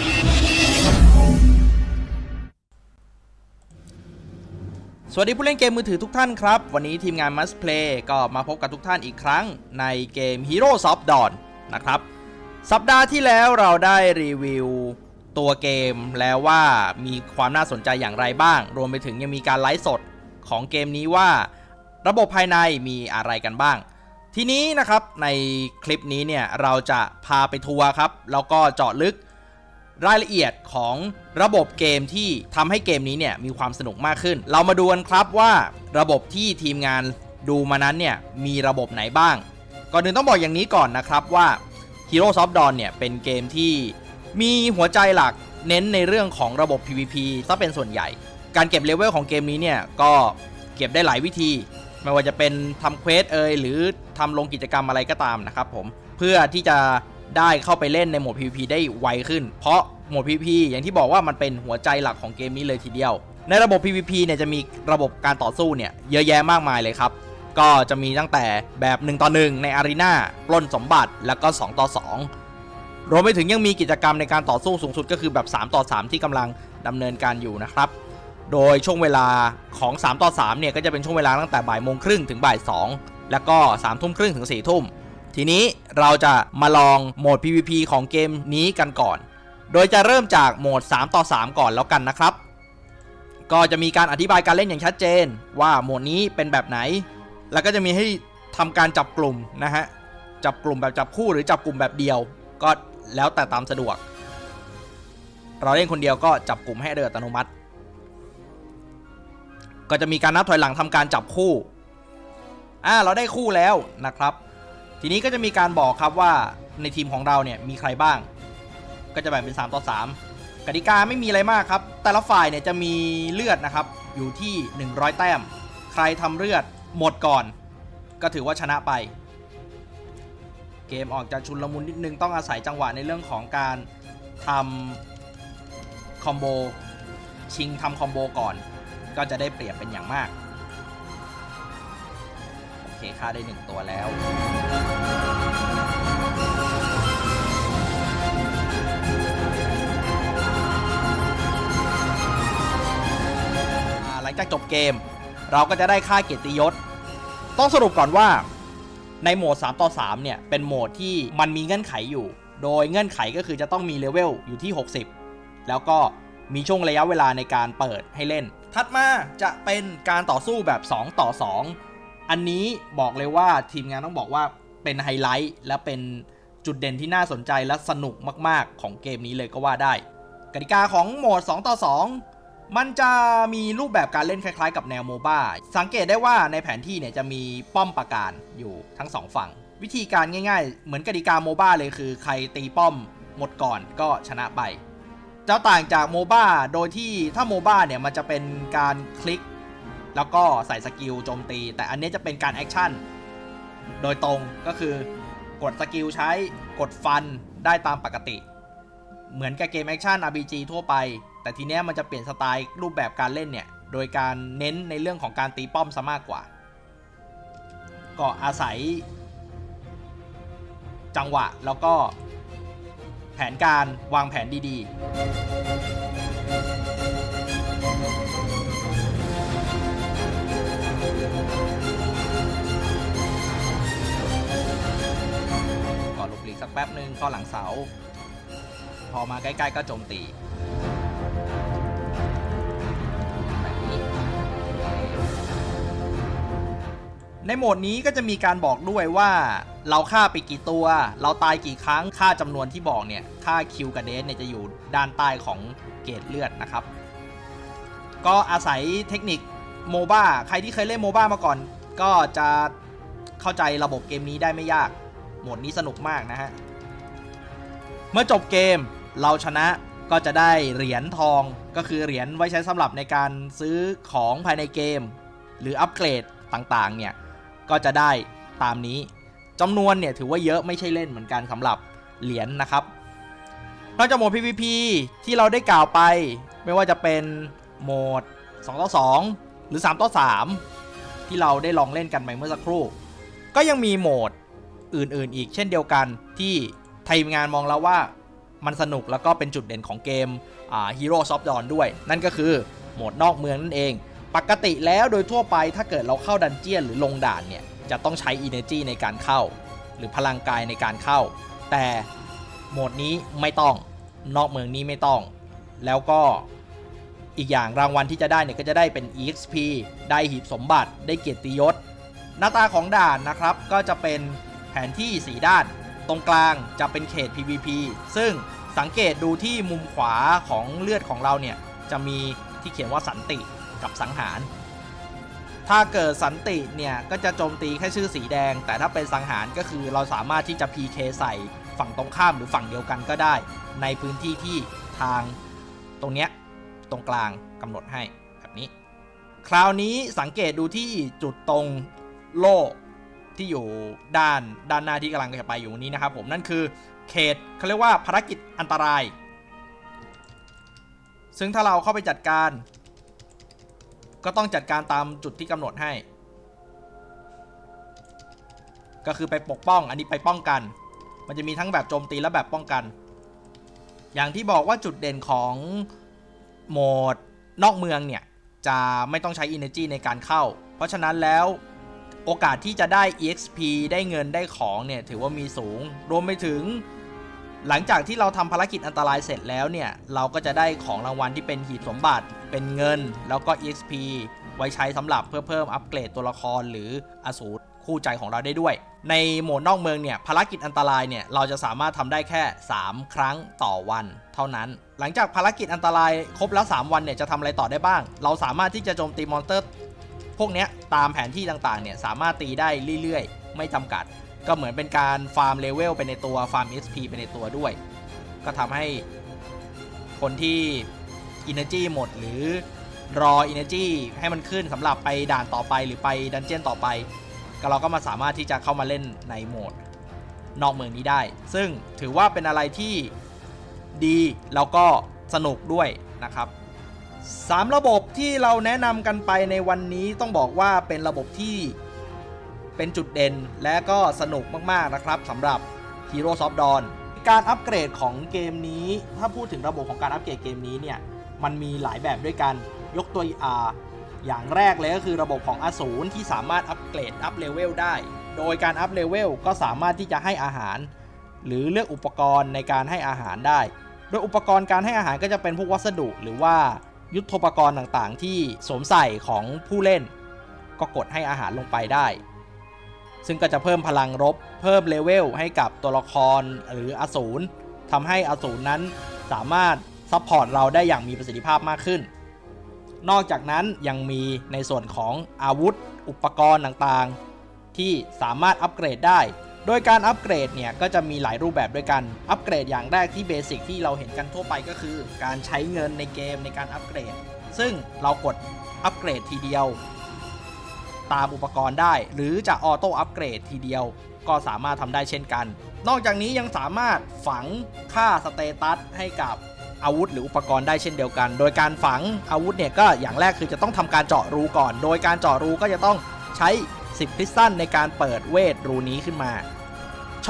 สวัสดีผู้เล่นเกมมือถือทุกท่านครับ วันนี้ทีมงาน Must Play ก็มาพบกับทุกท่านอีกครั้งในเกม Heroes of Dawn นะครับ สัปดาห์ที่แล้วเราได้รีวิวตัวเกมแล้วว่ามีความน่าสนใจอย่างไรบ้าง รวมไปถึงยังมีการไลฟ์สดของเกมนี้ว่า ระบบภายในมีอะไรกันบ้าง ทีนี้นะครับในคลิปนี้เนี่ยเราจะพาไปทัวร์ครับ แล้วก็เจาะลึก รายละเอียดของระบบเกมที่ทำให้เกมนี้เนี่ยมีความสนุกมากขึ้น เรามาดูกันครับว่าระบบที่ทีมงานดูมานั้นเนี่ยมีระบบไหนบ้าง ก่อนอื่นต้องบอกอย่างนี้ก่อนนะครับว่า Hero Soft Dawn เนี่ยเป็นเกมที่มีหัวใจหลักเน้นในเรื่องของระบบ PVP ซะเป็นส่วนใหญ่ การเก็บเลเวลของเกมนี้เนี่ยก็เก็บได้หลายวิธี ไม่ว่าจะเป็นทำเควสเอยหรือทำลงกิจกรรมอะไรก็ตามนะครับผมเพื่อที่จะ ได้เข้าไปเล่นในโหมด PVP ได้ไวขึ้น เพราะโหมด PVP อย่างที่บอกว่ามันเป็นหัวใจหลักของเกมนี้เลยทีเดียว ในระบบ PVP เนี่ยจะมีระบบการต่อสู้เนี่ยเยอะแยะมากมายเลยครับ ก็จะมีตั้งแต่แบบ 1 ต่อ 1 ในอารีนาปล้นสมบัติแล้วก็ 2 ต่อ 2 รวมไปถึงยังมีกิจกรรมในการต่อสู้สูงสุดก็คือแบบ 3 ต่อ 3 ที่กำลังดำเนินการอยู่นะครับ โดยช่วงเวลาของ 3 ต่อ 3 เนี่ยก็จะเป็นช่วงเวลาตั้งแต่บ่ายโมงครึ่งถึงบ่าย 2 แล้วก็3ทุ่มครึ่งถึง4ทุ่ม ทีนี้เราจะมาลองโหมด PVP ของเกมนี้กันก่อน โดยจะเริ่มจากโหมด 3 ต่อ 3 ก่อนแล้วกันนะครับ ก็จะมีการอธิบายการเล่นอย่างชัดเจน ว่าโหมดนี้เป็นแบบไหน แล้วก็จะมีให้ทำการจับกลุ่มนะฮะ จับกลุ่มแบบจับคู่หรือจับกลุ่มแบบเดียว ก็แล้วแต่ตามสะดวก เราเล่นคนเดียวก็จับกลุ่มให้โดยอัตโนมัติ ก็จะมีการนับถอยหลังทำการจับคู่ อ่า เราได้คู่แล้วนะครับ ทีนี้ก็จะมีการบอกครับว่าในทีมของเราเนี่ยมีใครบ้าง ก็จะแบ่งเป็น 3 ต่อ 3 กติกาไม่มีอะไรมากครับ แต่ละฝ่ายเนี่ยจะมีเลือดนะครับ อยู่ที่ 100 แต้ม ใครทำเลือดหมดก่อน ก็ถือว่าชนะไป เกมออกจะชุนละมุนนิดนึงต้องอาศัยจังหวะในเรื่องของการทำคอมโบชิงทำคอมโบก่อน ก็จะได้เปรียบเป็นอย่างมาก เคค่าได้1ตัวแล้ว หลังจากจบเกม เราก็จะได้ค่าเกียรติยศ ต้องสรุปก่อนว่าในโหมด 3 ต่อ 3 เนี่ย เป็นโหมดที่มันมีเงื่อนไขอยู่ โดยเงื่อนไขก็คือจะต้องมีเลเวลอยู่ที่ 60 แล้วก็มีช่วงระยะเวลาในการเปิดให้เล่น ถัดมาจะเป็นการต่อสู้แบบ 2 ต่อ 2 อันนี้บอกเลยว่าทีมงานต้องบอกว่าเป็นไฮไลท์และเป็นจุดเด่นที่น่าสนใจและสนุกมาก ๆ ของเกมนี้เลยก็ว่าได้ กติกาของโหมด 2 ต่อ 2 มันจะมีรูปแบบการเล่นคล้ายๆ กับแนวโมบ้าสังเกตได้ว่าในแผนที่เนี่ยจะมีป้อมปราการอยู่ทั้งสองฝั่ง วิธีการง่าย ๆ เหมือนกติกาโมบ้าเลยคือใครตีป้อมหมดก่อนก็ชนะไปจะต่างจากโมบ้าโดยที่ถ้าโมบ้าเนี่ยมันจะเป็นการคลิก แล้วก็ใส่สกิลโจมตี แต่อันนี้จะเป็นการแอคชั่นโดยตรงก็คือกดสกิลใช้กดฟันได้ตามปกติ เหมือนกับเกมแอคชั่น RPG ทั่วไป แต่ทีเนี้ยมันจะเปลี่ยนสไตล์รูปแบบการเล่นเนี่ย โดยการเน้นในเรื่องของการตีป้อมซะมากกว่า ก็อาศัย จังหวะแล้วก็แผนการวางแผนดีๆ สักแป๊บหนึ่งเข้าหลังเสา พอมาใกล้ๆก็โจมตีแบบนี้ในโหมดนี้ก็จะมีการบอกด้วยว่าเราฆ่าไปกี่ตัว เราตายกี่ครั้งค่าจำนวนที่บอกเนี่ยค่าคิวกับเดสเนี่ยจะอยู่ด้านใต้ของเกรดเลือดนะครับ ก็อาศัยเทคนิคโมบ้าใครที่เคยเล่นโมบ้ามาก่อน ก็จะเข้าใจระบบเกมนี้ได้ไม่ยาก โหมดนี้สนุกมากนะฮะ เมื่อจบเกมเราชนะก็จะได้เหรียญทองก็คือเหรียญไว้ใช้สำหรับในการซื้อของภายในเกม หรืออัปเกรดต่างๆเนี่ยก็จะได้ตามนี้จำนวนเนี่ยถือว่าเยอะไม่ใช่เล่นเหมือนกันสำหรับเหรียญนะครับนอกจากโหมด PVP ที่เราได้กล่าวไป ไม่ว่าจะเป็นโหมด2ต่อ2หรือ3ต่อ3ที่เราได้ลองเล่นกันไปเมื่อสักครู่ ก็ยังมีโหมดอื่นๆ อีกเช่นเดียวกันที่ ทีมงานมองแล้วว่ามันสนุกแล้วก็เป็นจุดเด่นของเกมฮีโร่ซอฟดอนด้วย นั่นก็คือโหมดนอกเมืองนั่นเอง ปกติแล้วโดยทั่วไปถ้าเกิดเราเข้าดันเจียนหรือลงด่านเนี่ย จะต้องใช้ Energy ในการเข้า หรือพลังกายในการเข้า แต่โหมดนี้ไม่ต้องนอกเมืองนี้ไม่ต้อง แล้วก็อีกอย่างรางวัลที่จะได้เนี่ยก็จะได้เป็น EXP ได้หีบสมบัติได้เกียรติยศ หน้าตาของด่านนะครับก็จะเป็นแผนที่สีด้าน ตรงกลางจะเป็นเขต PVP ซึ่งสังเกตดูที่มุมขวาของเลือดของเราเนี่ย จะมีที่เขียนว่าสันติกับสังหาร ถ้าเกิดสันติเนี่ย ก็จะโจมตีแค่ชื่อสีแดง แต่ถ้าเป็นสังหารก็คือเราสามารถที่จะ PK ใส่ฝั่งตรงข้ามหรือฝั่งเดียวกันก็ได้ ในพื้นที่ที่ทางตรงเนี้ยตรงกลางกำหนดให้แบบนี้ คราวนี้สังเกตดูที่จุดตรงโล่ ที่อยู่ด้านด้านหน้าที่กำลังจะไปอยู่นี้นะครับผมนั่นคือเขตเขาเรียกว่าภารกิจอันตราย ซึ่งถ้าเราเข้าไปจัดการ ก็ต้องจัดการตามจุดที่กำหนดให้ ก็คือไปปกป้องอันนี้ไปป้องกัน มันจะมีทั้งแบบโจมตีและแบบป้องกัน อย่างที่บอกว่าจุดเด่นของโหมดนอกเมืองเนี่ย จะไม่ต้องใช้ Energy ในการเข้า เพราะฉะนั้นแล้ว โอกาสที่จะได้ EXP ได้เงินได้ของเนี่ยถือว่ามีสูง รวมไปถึง หลังจากที่เราทำภารกิจอันตรายเสร็จแล้วเนี่ย เราก็จะได้ของรางวัลที่เป็นหีบสมบัติ เป็นเงิน แล้วก็ EXP ไว้ใช้สำหรับเพื่อเพิ่มอัปเกรดตัวละครหรืออสูรคู่ใจของเราได้ด้วย ในโหมดนอกเมืองเนี่ยภารกิจอันตรายเนี่ยเราจะสามารถทำได้แค่ 3 ครั้งต่อวัน เท่านั้น หลังจากภารกิจอันตรายครบแล้ว 3 วันเนี่ยจะทำอะไรต่อได้บ้าง เราสามารถที่จะโจมตีมอนสเตอร์ พวกนี้ตามแผนที่ต่างๆเนี่ยสามารถตีได้เรื่อยๆ ไม่จำกัด ก็เหมือนเป็นการฟาร์มเลเวลไปในตัวฟาร์ม XP ไปในตัวด้วย ก็ทำให้คนที่ Energy หมดหรือรอ Energy ให้มันขึ้นสำหรับไปด่านต่อไปหรือไปดันเจียนต่อไป ก็เราก็มาสามารถที่จะเข้ามาเล่นในโหมด นอกเมืองนี้ได้ ซึ่งถือว่าเป็นอะไรที่ดีแล้วก็สนุกด้วยนะครับ 3 ระบบที่เราแนะนำกันไปในวันนี้ต้องบอกว่าเป็นระบบที่เป็นจุดเด่นและก็สนุกมาก ๆ นะครับสำหรับ Heroes of Dawn การอัปเกรดของเกมนี้ ถ้าพูดถึงระบบของการอัปเกรดเกมนี้เนี่ย มันมีหลายแบบด้วยกันยกตัวอ่าอย่างแรกเลยก็คือระบบของอสูรที่สามารถอัปเกรดอัพเลเวลได้ โดยการอัพเลเวลก็สามารถที่จะให้อาหาร หรือเลือกอุปกรณ์ในการให้อาหารได้ โดยอุปกรณ์การให้อาหารก็จะเป็นพวกวัสดุหรือว่า ยุทโธปกรณ์ต่างๆ ที่สวมใส่ของผู้เล่น ก็กดให้อาหารลงไปได้ ซึ่งก็จะเพิ่มพลังรบ เพิ่มเลเวลให้กับตัวละครหรืออสูรทำให้อสูรนั้นสามารถซัพพอร์ตเราได้อย่างมีประสิทธิภาพมากขึ้น นอกจากนั้นยังมีในส่วนของอาวุธ อุปกรณ์ต่างๆ ที่สามารถอัปเกรดได้ โดยการอัปเกรดเนี่ยก็จะมีหลายรูปแบบด้วยกัน อัปเกรดอย่างแรกที่เบสิกที่เราเห็นกันทั่วไปก็คือ การใช้เงินในเกมในการอัปเกรด ซึ่งเรากดอัปเกรดทีเดียว ตามอุปกรณ์ได้ หรือจะออโต้อัปเกรดทีเดียว ก็สามารถทำได้เช่นกัน นอกจากนี้ยังสามารถฝังค่าสเตตัสให้กับอาวุธหรืออุปกรณ์ได้เช่นเดียวกัน โดยการฝังอาวุธเนี่ยก็อย่างแรกคือจะต้องทำการเจาะรูก่อน โดยการเจาะรูก็จะต้องใช้ 10 คริสตัลในการเปิดเวทรูนี้ขึ้นมา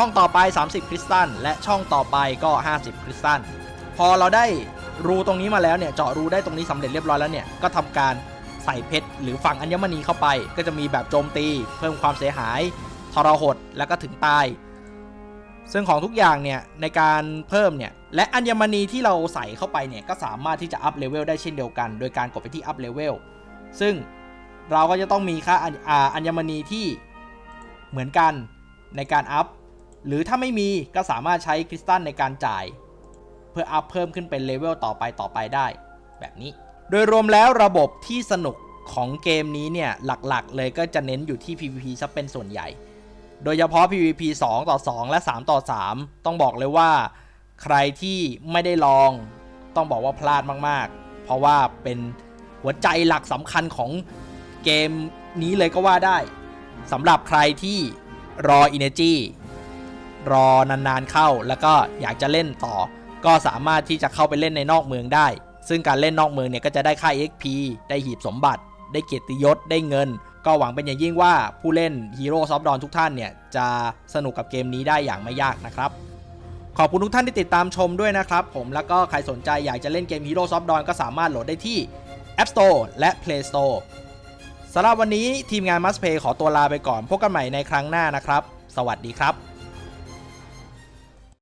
ช่องต่อไป 30 คริสตัลและช่องต่อไปก็ 50 คริสตัลพอเราได้รูตรงนี้มาแล้วเนี่ยเจาะรูได้ตรงนี้สำเร็จเรียบร้อยแล้วเนี่ยก็ทำการใส่เพชรหรือฝังอัญมณีเข้าไป ก็จะมีแบบโจมตี เพิ่มความเสียหายทรหดแล้วก็ถึงตาย ซึ่งของทุกอย่างเนี่ยในการเพิ่มเนี่ยและอัญมณีที่เราใส่เข้าไปเนี่ยก็สามารถที่จะอัพเลเวลได้เช่นเดียวกัน โดยการกดไปที่อัพเลเวลซึ่งเราก็จะต้องมีค่าอัญมณีที่เหมือนกันในการอัพ หรือถ้าไม่มีก็สามารถใช้คริสตัลในการจ่าย เพื่ออัพเพิ่มขึ้นเป็นเลเวลต่อไปต่อไปได้ แบบนี้ โดยรวมแล้วระบบที่สนุกของเกมนี้เนี่ยหลักๆ เลยก็จะเน้นอยู่ที่ PVP ซะเป็นส่วนใหญ่ โดยเฉพาะ PVP 2 ต่อ 2 และ 3 ต่อ 3 ต้องบอกเลยว่าใครที่ไม่ได้ลองต้องบอกว่าพลาดมากๆ เพราะว่าเป็นหัวใจหลักสำคัญของเกมนี้เลยก็ว่าได้สำหรับใครที่รอ Energy รอนานๆเข้า แล้วก็อยากจะเล่นต่อ ก็สามารถที่จะเข้าไปเล่นในนอกเมืองได้ ซึ่งการเล่นนอกเมืองเนี่ยก็จะได้ค่า XP ได้หีบสมบัติ ได้เกียรติยศ ได้เงิน ก็หวังเป็นอย่างยิ่งว่าผู้เล่น Hero Soft Dawn ทุกท่านเนี่ยจะสนุกกับเกมนี้ได้อย่างไม่ยากนะครับขอบคุณทุกท่านที่ติดตามชมด้วยนะครับ ผมแล้วก็ใครสนใจอยากจะเล่นเกม Hero Soft Dawn ก็สามารถโหลดได้ที่ App Store และ Play Store สำหรับวันนี้ทีมงาน Must Play ขอตัวลาไปก่อนพบกันใหม่ในครั้งหน้านะครับ สวัสดีครับ